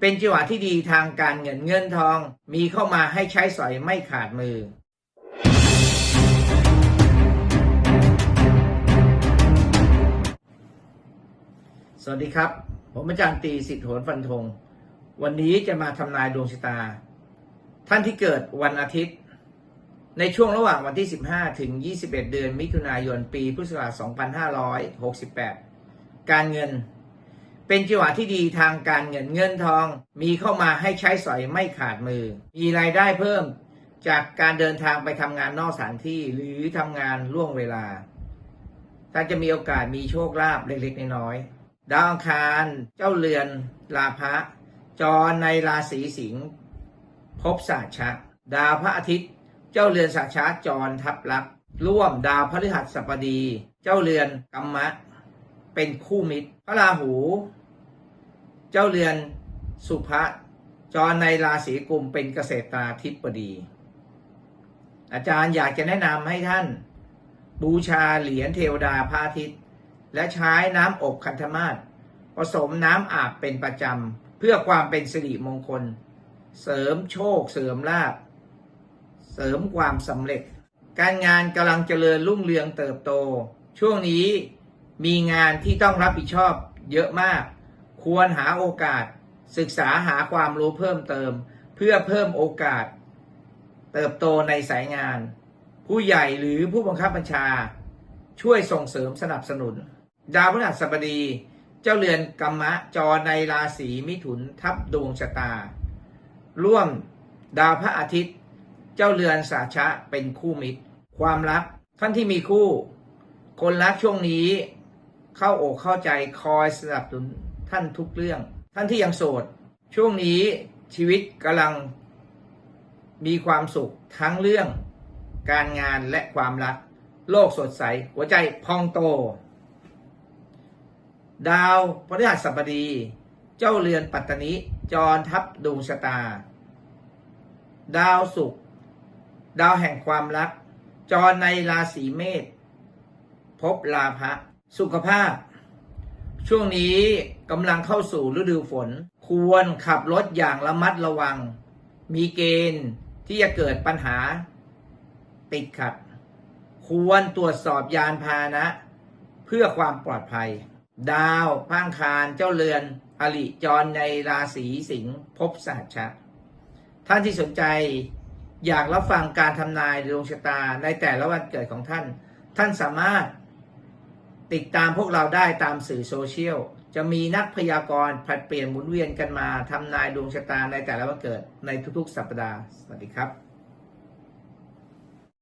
เป็นจังหวะที่ดีทางการเงินเงินทอง มีเข้ามาให้ใช้สอยไม่ขาดมือ สวัสดีครับ ผมอาจารย์ตีสิทธิโหนฟันธง วันนี้จะมาทำนายดวงชะตา ท่านที่เกิดวันอาทิตย์ ในช่วงระหว่างวันที่ 15 ถึง 21 เดือนมิถุนายน ปีพุทธศักราช 2568 การเงิน เป็นจังหวะที่ดีทางการเงินเงินทอง มีเข้ามาให้ใช้สอยไม่ขาดมือ มีรายได้เพิ่มจากการเดินทางไปทำงานนอกสถานที่หรือทำงานล่วงเวลาท่านจะมีโอกาสมีโชคลาภเล็กๆน้อยๆดาวอังคารเจ้าเรือนลาภะจรในราศีสิงห์ภพศาชะดาวพระอาทิตย์ เจ้าเรือนสาชาจรทับลักษ์ร่วมดาวพฤหัสบดี เจ้าเรือนกัมมะ เป็นคู่มิตร พระราหู เจ้าเรือนสุภะจรในราศีกุมเป็นเกษตราธิบดี อาจารย์อยากจะแนะนำให้ท่าน บูชาเหรียญเทวดาพระอาทิตย์ และใช้น้ำอบคันธมาศผสมน้ำอาบเป็นประจำ เพื่อความเป็นสิริมงคล เสริมโชคเสริมลาภเสริมความสำเร็จ การงานกำลังเจริญรุ่งเรืองเติบโต ช่วงนี้มีงานที่ต้องรับผิดชอบเยอะมาก ควรหาโอกาสศึกษาหาความรู้เพิ่มเติม เพื่อเพิ่มโอกาส เติบโตในสายงาน ผู้ใหญ่หรือผู้บังคับบัญชา ช่วยส่งเสริมสนับสนุน ดาวพฤหัสบดี เจ้าเรือนกรรมะจรในราศีมิถุนทับดวงชะตา ร่วมดาวพระอาทิตย์ เจ้าเรือนสาชะเป็นคู่มิตร ความรักท่านที่มีคู่ คนรักช่วงนี้เข้าอกเข้าใจคอยสนับสนุน ท่านทุกเรื่อง ท่านที่ยังโสด ช่วงนี้ชีวิตกำลังมีความสุขทั้งเรื่องการงานและความรัก โลกสดใส หัวใจพองโต ดาวพฤหัสบดี เจ้าเรือนปัตตนิจรทับดวงชะตา ดาวศุกร์ดาวแห่งความรัก จรในราศีเมษพบลาภะสุขภาพ ช่วงนี้กำลังเข้าสู่ฤดูฝน ควรขับรถอย่างระมัดระวัง มีเกณฑ์ที่จะเกิดปัญหา ติดขัด ควรตรวจสอบยานพาหนะ เพื่อความปลอดภัย ดาวพระอังคารเจ้าเรือนอลิจรในราศีสิงห์ภพสหัชชะท่านที่สนใจอยากรับฟังการทำนายดวงชะตาในแต่ละวันเกิดของท่าน ท่านสามารถ ติดตามพวกเราได้ตามสื่อโซเชียล จะมีนักพยากรณ์ผลัดเปลี่ยนหมุนเวียนกันมาทำนายดวงชะตาในแต่ละวันเกิดในทุกๆ สัปดาห์ สวัสดีครับ